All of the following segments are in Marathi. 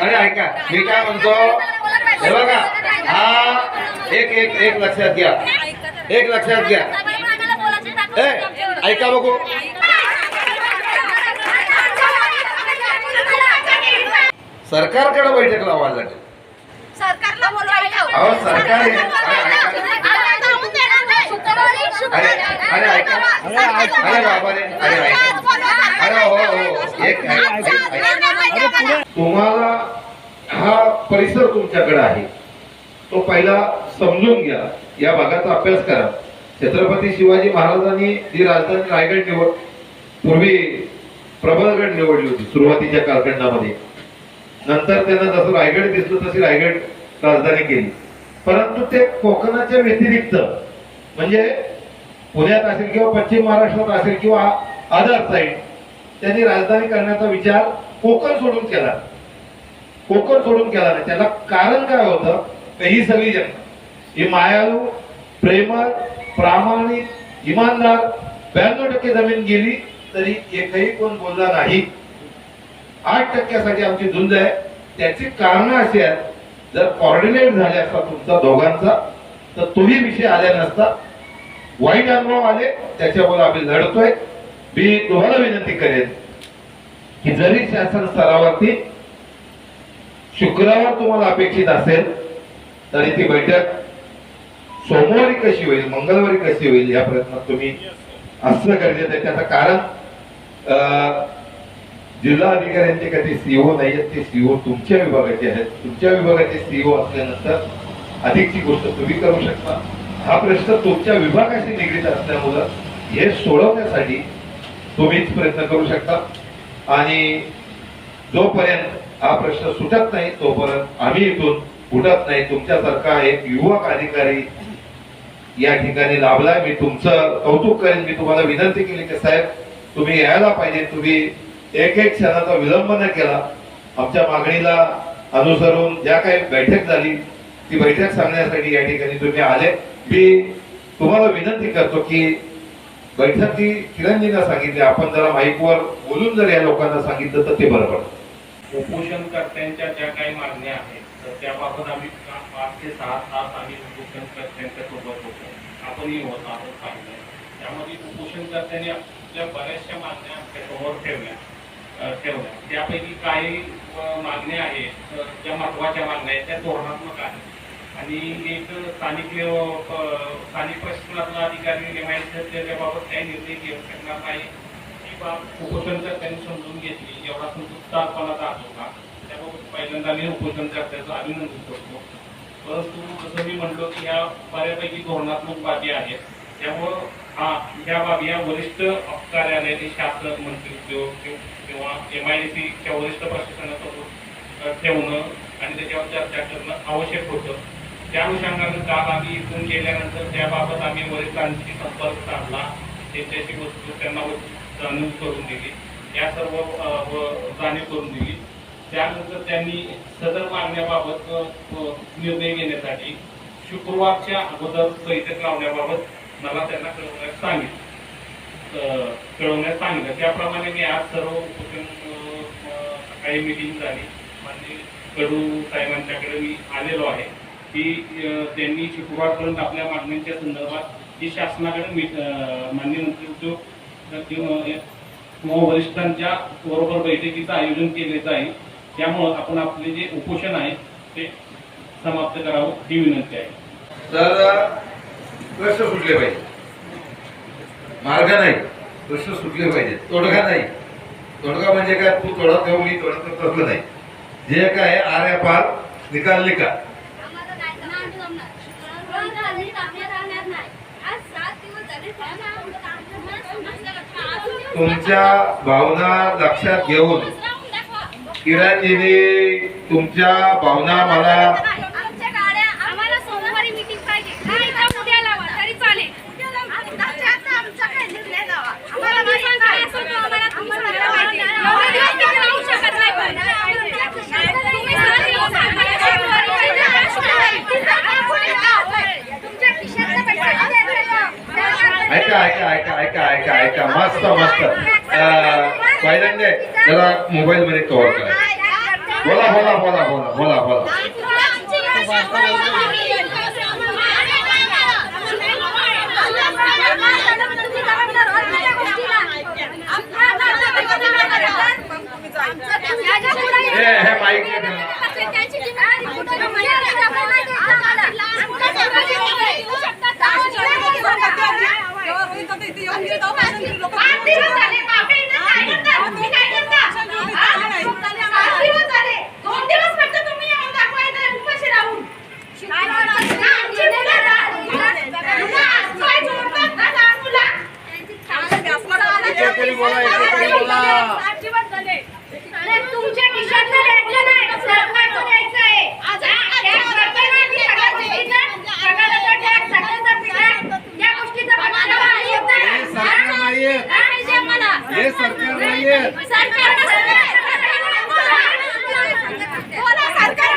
अरे ऐका मी काय म्हणतो? हे बघा हा एक एक एक लक्षात घ्या. एक लक्षात घ्या. ऐका बघू. सरकारकडे बैठक लावायला लागेल. सरकारला अहो, सरकार अरे ऐका. अरे बाबा रे अरे ऐका. तुम्हाला हा परिसर तुमच्याकडे आहे. तो पहिला समजून घ्या. या भागाचा अभ्यास करा. छत्रपती शिवाजी महाराजांनी जी राजधानी रायगड निवड पूर्वी प्रबळगड निवडली होती सुरुवातीच्या कालखंडामध्ये. नंतर त्यांना जसं रायगड दिसलं तशी रायगड राजधानी केली. परंतु ते कोकणाच्या व्यतिरिक्त म्हणजे पुण्यात असेल किंवा पश्चिम महाराष्ट्रात असेल किंवा अदर साईड त्यांनी राजधानी करण्याचा विचार कोकण सोडून केला. कोकण सोडून केला नाही. त्याला कारण काय होतं? ही सगळी जनता ही मायाळू प्रेमळ प्रामाणिक इमानदार ब्याण्णव टक्के जमीन गेली तरी एकही कोण बोलला नाही. आठ टक्क्यासाठी आमची झुंज आहे. त्याची कारण अशी आहेत. जर कॉर्डिनेट झाले असता तुमचा दोघांचा तर तोही विषय आला नसता. वाईट अनुभव आले त्याच्यावर आम्ही लढतोय. मी तुम्हाला विनंती करेन की जरी शासन स्तरावरती शुक्रवार तुम्हाला अपेक्षित असेल तरी ती बैठक सोमवारी कशी होईल मंगळवारी कशी होईल या प्रयत्नात तुम्ही असणं गरजेचं आहे. त्याचं कारण अं, जिल्हा अधिकाऱ्यांचे कधी सीओ नाही आहेत ते सीओ तुमच्या विभागाचे आहेत. तुमच्या विभागाचे सीओ असल्यानंतर अधिकची गोष्ट तुम्ही करू शकता. हा प्रश्न तुमच्या विभागाशी निगडीत असल्यामुळं हे सोडवण्यासाठी तुम्हीच प्रयत्न करू शकता. आणि जोपर्यंत हा प्रश्न सुटत नाही तोपर्यंत आम्ही इथून उठत नाही. तुमच्यासारखा एक युवक अधिकारी या ठिकाणी लाभलाय. मी तुमचं कौतुक करेन. मी तुम्हाला विनंती केली की साहेब तुम्ही यायला पाहिजे. तुम्ही एक एक क्षणाचा विलंब न केला. आमच्या मागणीला अनुसरून ज्या काही बैठक झाली ती बैठक सांगण्यासाठी या ठिकाणी तुम्ही आले. मी तुम्हाला विनंती करतो की बैठक जी किरणजींना सांगितली. आपण जरा माईकवर बोलून जर या लोकांना सांगितलं तर ते बरं पडतं उपोषणकर्त्यांच्या ज्या काही मागण्या आहेत तर त्याबाबत आम्ही पाच ते सहा तास आम्ही उपोषणकर्त्यांच्या सोबत होतो. आपणही होत आहोत पाहिलं. त्यामध्ये उपोषणकर्त्यांनी आपल्या बऱ्याचशा मागण्या आमच्या ठेवल्या ठेवल्या. त्यापैकी काही मागण्या आहेत ज्या महत्त्वाच्या मागण्या आहेत त्या धोरणात्मक आहेत. आणि एक स्थानिक स्थानिक प्रशासनातला अधिकारी नेमायचे त्याच्याबाबत काही निर्णय घेऊ शकणार नाही. ही बाब उपोषणकर्त्यांनी समजून घेतली. एवढा संतुष्टपणा का त्याबाबत पहिल्यांदा मी उपोषणकर्त्याचं अभिनंदन करतो. परंतु जसं मी म्हणलो की ह्या बऱ्यापैकी धोरणात्मक बाबी आहेत. त्यामुळं हा ह्या बाबी या वरिष्ठ कार्यालयाचे शासन मंत्री उद्योग किंवा- एम आय डी सीच्या वरिष्ठ प्रशासनासोबत ठेवणं आणि त्याच्यावर चर्चा करणं आवश्यक होतं. त्या अनुषंगानं काल आम्ही इथून गेल्यानंतर त्याबाबत आम्ही वरिष्ठांशी संपर्क साधला. त्यांच्याशी वस्तू त्यांना जाणीव करून दिली. या सर्व व- जाणीव करून दिली. त्यानंतर त्यांनी सदर मागण्याबाबत निर्णय घेण्यासाठी शुक्रवारच्या अगोदर बैठक लावण्याबाबत मला त्यांना कळवण्यास सांगितलं. कळवण्यास सांगितलं. त्याप्रमाणे मी आज सर्व काही मिटिंग झाली. म्हणजे कडू साहेबांच्याकडे मी आलेलो आहे. की त्यांनी त्यांनी शुक्रवारपर्यंत आपल्या मागण्यांच्या संदर्भात जी शासनाकडे मी माननीय मंत्री उद्योग किंवा वरिष्ठांच्या बरोबर बैठकीचं आयोजन केले जाईल. त्यामुळं आपण आपले जे उपोषण आहे ते समाप्त करावं ही विनंती आहे. तर प्रश्न सुटले पाहिजे मार्ग नाही प्रश्न सुटले पाहिजे तोडगा नाही. तोडगा म्हणजे काय? तू तोडा ठेव मी तोडा ठेव नाही. जे काय आर्या पार निकाल निकाल आम्हाला नाही नाही जमणार. शुक्रवारपर्यंत आम्ही कामाला राहणार नाही. आज सात दिवस झाले, त्यामुळे आम्हाला कामाला समजलं का? अजून तुमच्या भावना लक्षात घेऊन किरणजीने तुमच्या भावना मला आमच्या गाड्या आम्हाला सोमवारी मीटिंग पाहिजे नाही तर उद्या लावा तरी चालेल आत्ताच्या आता आमचा काय निर्णय लावा आम्हाला माहीत काय असेल तो आम्हाला तुम्ही सांगायला पाहिजे एवढे दिवस तुम्ही राहू शकत नाही पण. तुम्ही सांगा, आम्हाला शुक्रवारी पाहिजे, आम्हाला शुक्रवारी. तुमच्या खिशातलं पैसे ऐका ऐका ऐका ऐका ऐका ऐका मस्त मस्त पहिल्यांदा जरा मोबाईल मध्ये कव्हर करा बोला बोला बोला बोला बोला बोला हे हे माईक दिवस फक्त तुम्ही येऊन दाखवायचं उपाशी राहून आमची मुलं काय जोडतात ना लहान मुलं? अरे तुमच्या खिशातलं द्यायचं नाही, सरकारचं द्यायचं आहे. टॅक्स भरताय ना तुम्ही सगळ्या गोष्टीचा? सगळ्याचा टॅक्स, सगळ्याचा पिठा, या गोष्टीचा भरणारा आम्ही येत नाही. हे सरकार नाहीये. हा? पाहिजे आम्हाला. हे सरकार नाहीये. सरकार बोला, सरकार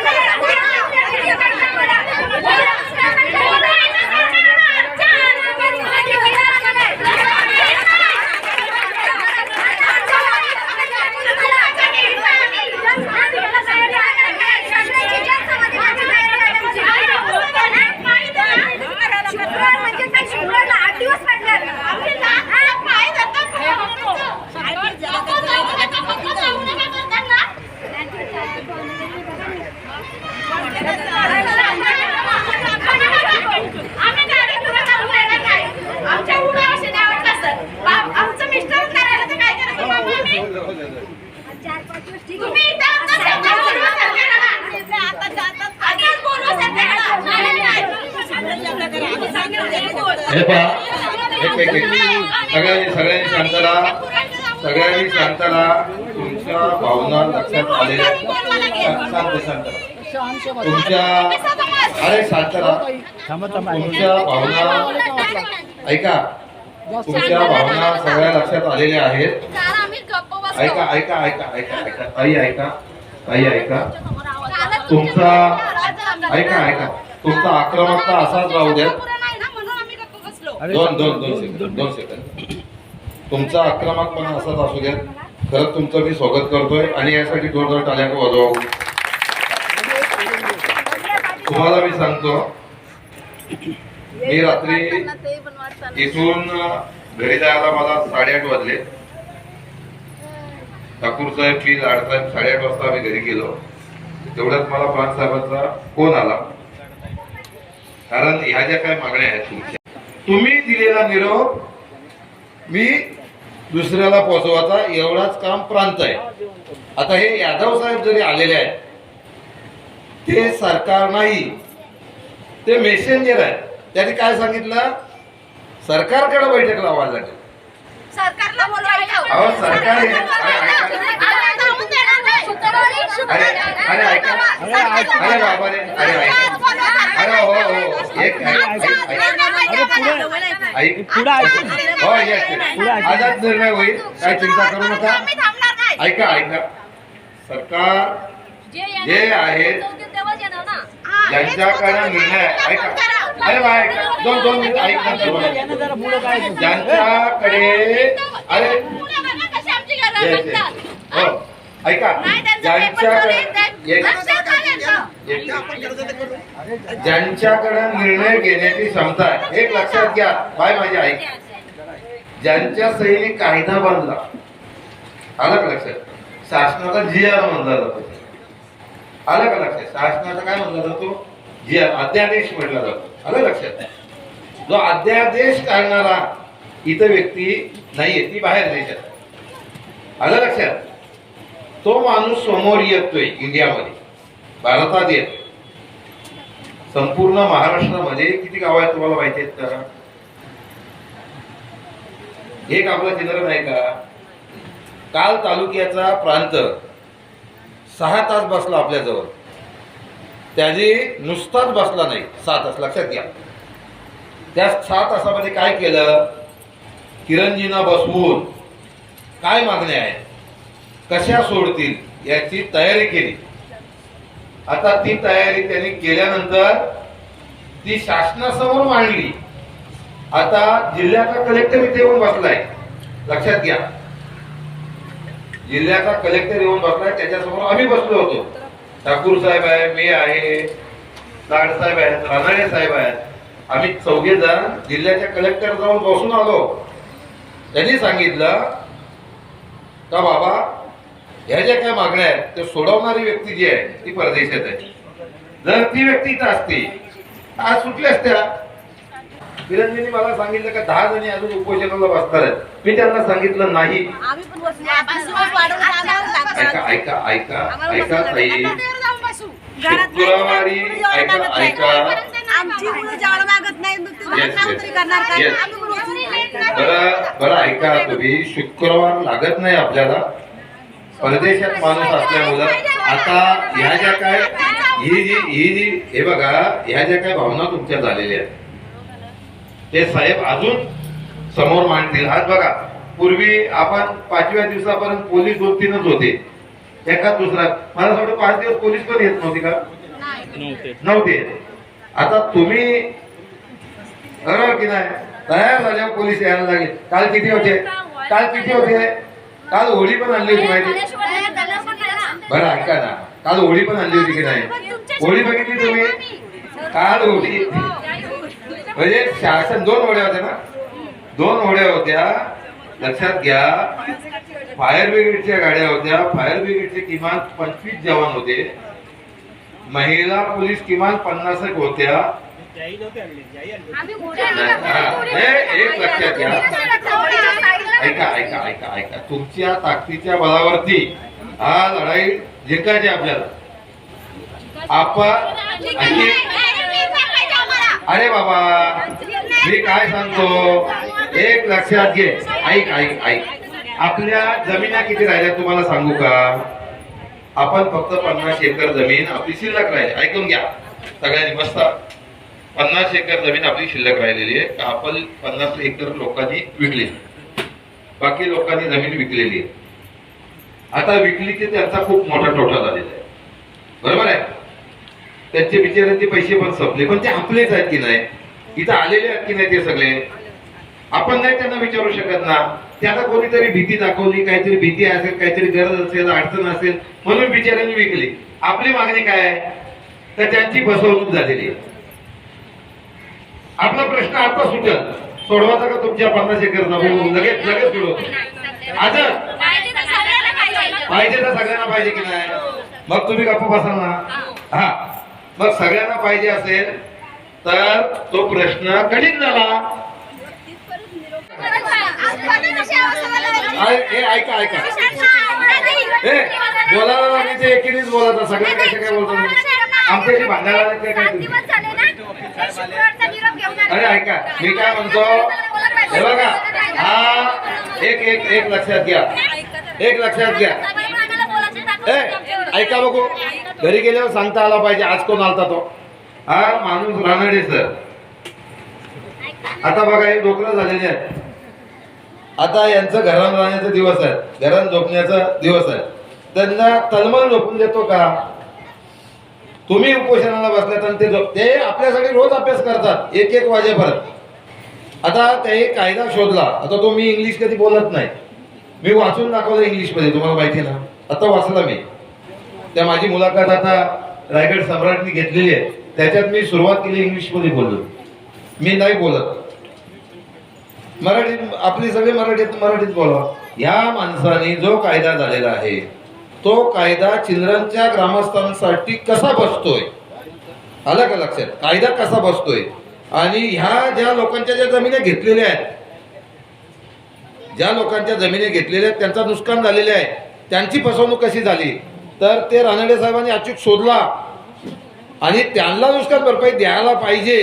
म्हणजे काय शुक्रवारला आठ दिवस पडणार आमचे लहान पाय आमच्या उडा असे नाही आवडत सर आमचं मिस्टर करायला तर काय करायचं बाबा आम्ही तुम्ही इथं आता सध्या बोलवा सरकारला. आताच बोलवा सरकारला. नाही, नाही. हे पहा एक एक सगळ्यांनी सगळ्यांनी शांत राहा सगळ्यांनी शांत राहा तुमच्या भावना लक्षात आलेल्या आहेत. शांत शांत. तुमच्या अरे शांत राहा. तुमच्या भावना ऐका. तुमच्या भावना सगळ्या लक्षात आलेल्या आहेत. ऐका ऐका ऐका ऐका ऐका. ताई ऐका. ताई ऐका. तुमचा ऐका ऐका. तुमचा आक्रमकता असाच राहू द्या. दोन दोन दोन सेकंद दोन सेकंद. तुमचा आक्रमकपणा असाच असू द्या खरंच तुमचं मी स्वागत करतोय आणि यासाठी जोरदार टाळ्या वाजवा. तुम्हाला मी सांगतो मी रात्री इथून घरी जायला मला साडेआठ वाजले. ठाकूर साहेब मी लाडसाहेब साडेआठ वाजता आम्ही घरी गेलो. तेवढ्यात मला साहेबांचा फोन आला. कारण ह्या ज्या काय मागण्या आहेत तुमच्या तुम्ही दिलेला निरोप मी दुसऱ्याला पोहोचवायचा एवढाच काम प्रांत आहे आता हे यादव साहेब जरी आलेले आहेत ते सरकार नाही ते मेसेंजर आहेत त्यांनी काय सांगितलं सरकारकडे बैठक लावायला लागेल सरकारला बोलवायचं. अहो, सरकार हे- अरे, अरे अरे ऐका अरे बाबा रे अरे अरे हो हो हो. एक आजच निर्णय होईल. काय चिंता करू नका. ऐका ऐका. सरकार जे आहेत ज्यांच्याकडे निर्णय ऐका. अरे बा ऐका दोन दोन मिनिट ऐक. ज्यांच्याकडे अरे. हो? ऐका ज्यांच्याकडे निर्णय घेण्याची क्षमता आहे एक लक्षात घ्या. बाय माझी ऐक ज्यांच्या सहीने कायदा बांधला आलं का लक्षात शासनाचा जी आर म्हणला जातो. आलं का लक्षात शासनाचा काय म्हणला जातो? जी आर अध्यादेश म्हटला जातो. आलं लक्षात जो अध्यादेश काढणारा इथं व्यक्ती नाहीये ती बाहेर देशात. आलं लक्षात तो माणूस समोर येतोय इंडियामध्ये. भारतात येतोय. संपूर्ण महाराष्ट्रामध्ये किती गाव आहेत तुम्हाला माहिती आहेत का? एक आपला चित्र नाही का? काल तालुक्याचा प्रांत सहा तास बसला आपल्याजवळ. त्याने नुसताच बसला नाही. सहा तास लक्षात घ्या. त्या सहा तासामध्ये काय केलं? किरणजीना बसवून काय मागण्या आहेत? कशा सोडतील याची तयारी केली. आता ती तयारी त्यांनी केल्यानंतर ती शासनासमोर मांडली. आता जिल्ह्याचा कलेक्टर इथे येऊन बसलाय. लक्षात घ्या. जिल्ह्याचा कलेक्टर येऊन बसलाय त्याच्यासमोर आम्ही बसलो होतो. ठाकूर साहेब आहे मी आहे लाड साहेब आहेत रानाडे साहेब आहेत. आम्ही चौघे जण जिल्ह्याच्या कलेक्टर जाऊन बसून आलो. त्यांनी सांगितलं का बाबा ह्या ज्या काय मागण्या आहेत ते सोडवणारी व्यक्ती जी आहे ती परदेशात आहे. जर ती व्यक्ती इथं असती आज सुटली असत्या? किरणजींनी मला सांगितलं का दहा जणी अजून उपोषणाला बसणार आहेत. मी त्यांना सांगितलं नाही. ऐका ऐका ऐका ऐका. ताई. शुक्रवारी ऐका ऐका. बरं बरं ऐका तुम्ही. शुक्रवार लागत नाही आपल्याला. परदेशात माणूस असल्यामुळं आता ह्या ज्या काय ही जी ही जी हे बघा ह्या ज्या काय भावना तुमच्या झालेल्या आहेत. ते साहेब अजून समोर मांडतील. आज बघा पूर्वी आपण पाचव्या दिवसापर्यंत पोलीस दोन तीनच होते. एका दुसरा मला असं वाटतं पाच दिवस पोलीस पण येत नव्हती का? नव्हते. आता तुम्ही बरोबर की नाही? तयार झाल्यावर पोलीस यायला लागले. काल किती होते? काल किती होते? काल होळी पण आणली होती माहिती? बरं ऐका ना. काल होळी पण आणली होती की नाही? होळी बघितली तुम्ही? काल होळी. म्हणजे शासन दोन होड्या होत्या ना? दोन होड्या होत्या. लक्षात घ्या. फायर ब्रिगेडच्या गाड्या होत्या. फायर ब्रिगेडचे किमान पंचवीस जवान होते. महिला पोलीस किमान पन्नास एक होत्या. एक लक्षात घ्या. ऐका ऐका ऐका ऐका तुमच्या ताकदीच्या बळावरती हा लढाई जिंकायची आपल्याला. आपण आणि- अरे बाबा मी काय सांगतो? एक लक्षात घे. ऐक ऐक ऐक. आपल्या जमिना किती राहिल्या तुम्हाला सांगू का? आपण फक्त पन्नास एकर जमीन आपली शिल्लक राहिली. ऐकून घ्या. सगळ्यांनी मस्त. पन्नास एकर जमीन आपली शिल्लक राहिलेली आहे. का आपण पन्नास एकर लोकांनी विकली. बाकी लोकांनी जमीन विकलेली आहे. आता विकली की त्यांचा खूप मोठा तोटा झालेला आहे. बरोबर आहे? त्यांचे बिचारांचे पैसे पण संपले. पण ते आपलेच आहेत की नाही? इथं आलेले आहेत की नाही ते सगळे? आपण नाही त्यांना विचारू शकत ना. त्यांना कोणीतरी भीती दाखवली काहीतरी भीती असेल काहीतरी गरज असेल अडचण असेल म्हणून बिचाऱ्यांनी विकली. आपली मागणी काय आहे? तर त्यांची फसवणूक झालेली आहे. आपला प्रश्न आता सुटेल. सोडवायचा का तुमच्या पन्नास एकर जमीन? लगेच लगेच सोडवतो आजच पाहिजे. तर सगळ्यांना पाहिजे की नाही? मग तुम्ही गप्प बसाल ना. हा. मग सगळ्यांना पाहिजे असेल तर तो प्रश्न कठीण झाला. हे ऐका ऐका. हे बोलायला आणि ते एकीनेच बोलायचं सगळे कसे काय बोलतो? आमच्याशी भांडायला आले काय? अरे ऐका मी काय म्हणतो? हे बघा हा एक एक एक लक्षात घ्या. एक लक्षात घ्या. ऐका बघू. घरी गेल्यावर सांगता आला पाहिजे आज कोण आलता तो? हा माणूस रानडे सर. आता बघा हे डोकरं झालेले आहेत. आता यांचं घरात राहण्याचा दिवस आहे. घरात झोपण्याचा दिवस आहे. त्यांना तलमल झोपून देतो का? तुम्ही उपोषणाला बसल्यात आणि ते ते आपल्यासाठी रोज अभ्यास करतात एक एक वाजेपर्यंत. आता ते कायदा शोधला. आता तो मी इंग्लिश कधी बोलत नाही. मी वाचून दाखवलं इंग्लिशमध्ये तुम्हाला माहिती ना. आता वाचला मी. त्या माझी मुलाखत आता रायगड सम्राटनी घेतलेली आहे. त्याच्यात मी सुरुवात केली इंग्लिशमध्ये बोललो मी नाही बोलत. मराठीत आपली सगळी मराठीत मराठीत बोला या माणसाने जो कायदा झालेला आहे तो कायदा चिल्ड्रनच्या ग्रामस्थांसाठी कसा बसतोय? आलं का लक्षात? कायदा कसा बसतोय? आणि ह्या ज्या लोकांच्या ज्या जमिनी घेतलेल्या आहेत ज्या लोकांच्या जमिनी घेतलेल्या आहेत त्यांचं नुकसान झालेले आहे. त्यांची फसवणूक कशी झाली? तर ते रानडे साहेबांनी अचूक शोधला. आणि त्यांना नुकसान भरपाई द्यायला पाहिजे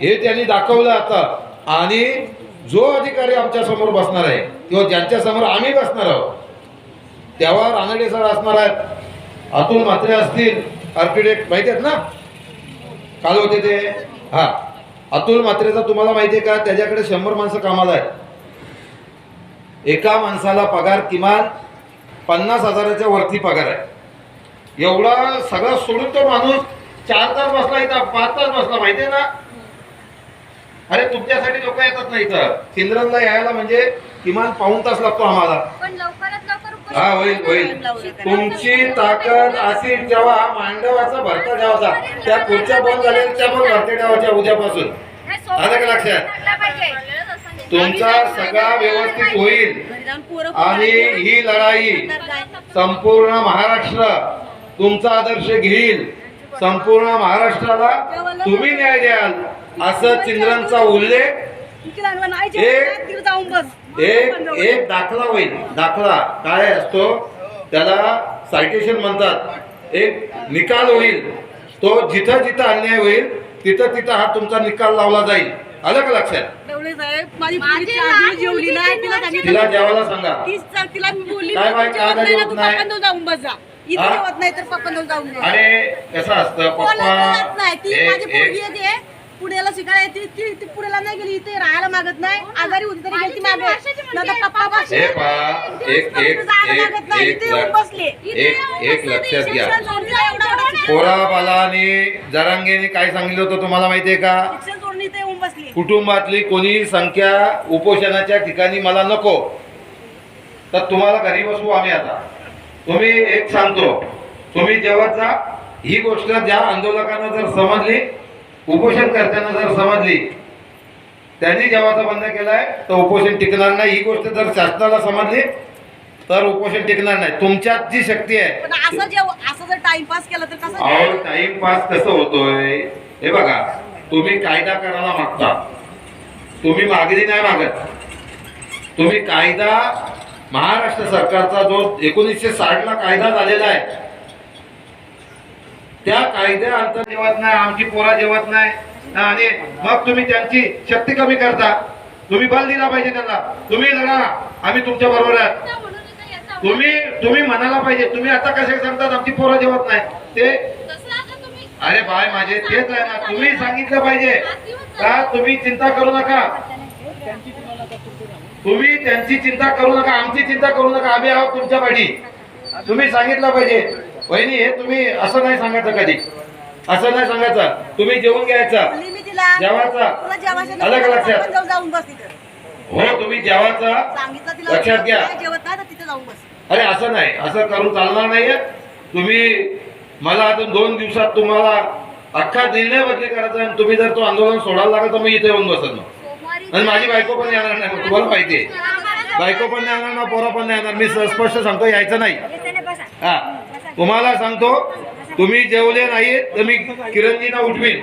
हे त्यांनी दाखवलं आता. आणि जो अधिकारी आमच्यासमोर बसणार आहे किंवा ज्यांच्या समोर आम्ही बसणार आहोत तेव्हा रानडे सर असणार आहेत. अतुल म्हात्रे असतील. आर्किटेक्ट माहिती आहेत ना? काल होते ते. हा. अतुल म्हात्रेचा तुम्हाला माहिती आहे का? त्याच्याकडे शंभर माणसं कामाला आहेत. एका माणसाला पगार किमान पन्नास हजाराच्या वरती पगार आहे. एवढा सगळं सोडून तो माणूस चार तास बसला इथं पाच तास बसला माहिती आहे ना? अरे तुमच्यासाठी लोक येतात ना इथं? सिंद्रनला यायला म्हणजे किमान पाऊन तास लागतो आम्हाला. पण लवकरात लवकर हा होईल होईल. तुमची ताकद अशी जेव्हा मांडवाचा भरता जेव्हा त्या पुढच्या बंद झाल्या त्या पण भरते ठेवायच्या उद्यापासून. आलं का लक्षात? तुमचा सगळा व्यवस्थित होईल. आणि ही लढाई संपूर्ण महाराष्ट्र तुमचा आदर्श घेईल. संपूर्ण महाराष्ट्राला तुम्ही न्याय द्याल असं चिंद्रांचा उल्लेख. एक एक दाखला होईल. दाखला काय असतो? त्याला सायटेशन म्हणतात. एक निकाल होईल. तो जिथं जिथं अन्याय होईल तिथं तिथं हा तुमचा निकाल लावला जाईल. आलं का लक्षात? तिला जेवायला सांगा. तीच चा- तिला मी बोलली काय बाई, जेवत काय नाही हा? अरे कसं असतं पप्पा? पुण्याला शिकायला येते ती ती पुण्याला नाही गेली इथे राहायला मागत नाही. आजारी होती तरी गेली मागे. नंतर पप्पा हे पहा एक एक एक मागत नाही. एक इथे येऊन लक- बसले. एक एक लक्षात घ्या. शिक्षण सोडलं एवढा एवढा पोरा बालाने जरांगेने काय सांगितलं होतं तुम्हाला माहितीये का? शिक्षण सोडून इथे येऊन बसली. कुटुंबातली कोणी संख्या उपोषणाच्या ठिकाणी मला नको. तर तुम्हाला घरी बसवू आम्ही आता. तुम्ही एक सांगतो. तुम्ही जेव्हाचा ही गोष्ट ज्या आंदोलकांना जर समजली उपोषण करताना जर समजली त्यांनी जेव्हाचा बंद केलाय तर उपोषण टिकणार नाही. ही गोष्ट जर शासनाला समजली तर उपोषण टिकणार नाही. तुमच्यात जी शक्ती आहे. पण असं असं जर टाइमपास केलं तर कसं अहो टाइमपास कसं होतोय? हे बघा तुम्ही कायदा करायला मागता. तुम्ही मागणी नाही मागत. तुम्ही कायदा महाराष्ट्र सरकारचा जो एकोणीसशे साठ ला कायदा झालेला आहे त्या कायद्या अंतर जेवत नाही आमची पोरा जेवत नाही. आणि मग तुम्ही त्यांची शक्ती कमी करता. तुम्ही बल दिला पाहिजे त्यांना. तुम्ही लढा आम्ही तुमच्या बरोबर आहे. तुम्ही तुम्ही म्हणायला पाहिजे. तुम्ही आता कसे सांगतात आमची पोरं जेवत नाही. ते अरे बाय माझे तेच आहे ना. तुम्ही सांगितलं पाहिजे. का तुम्ही चिंता करू नका? तुम्ही त्यांची चिंता करू नका. आमची चिंता करू नका. आम्ही आहोत तुमच्या पाठी. तुम्ही सांगितलं पाहिजे. वहिनी हे तुम्ही असं नाही सांगायचं कधी. असं नाही सांगायचं. तुम्ही जेवून घ्यायचं. जेवायचा. अलग लक्षात. जाऊन बस हो तुम्ही जेवायचा. लक्षात घ्या. नाही जेवत नाही तर तिथे जाऊन बस. अरे असं नाही. असं करून चालणार नाहीये. तुम्ही मला अजून दोन दिवसात तुम्हाला अख्खा निर्णय बदली करायचा आणि तुम्ही जर तो आंदोलन सोडायला लागला तर मी इथे येऊन बसत आणि माझी बायको पण येणार नाही तुम्हाला माहिती आहे. बायको पण नाही येणार ना पोरा पण नाही येणार. मी स्पष्ट सांगतो यायचं नाही. हा. तुम्हाला सांगतो तुम्ही जेवले नाही तर मी किरणजीना उठवीन.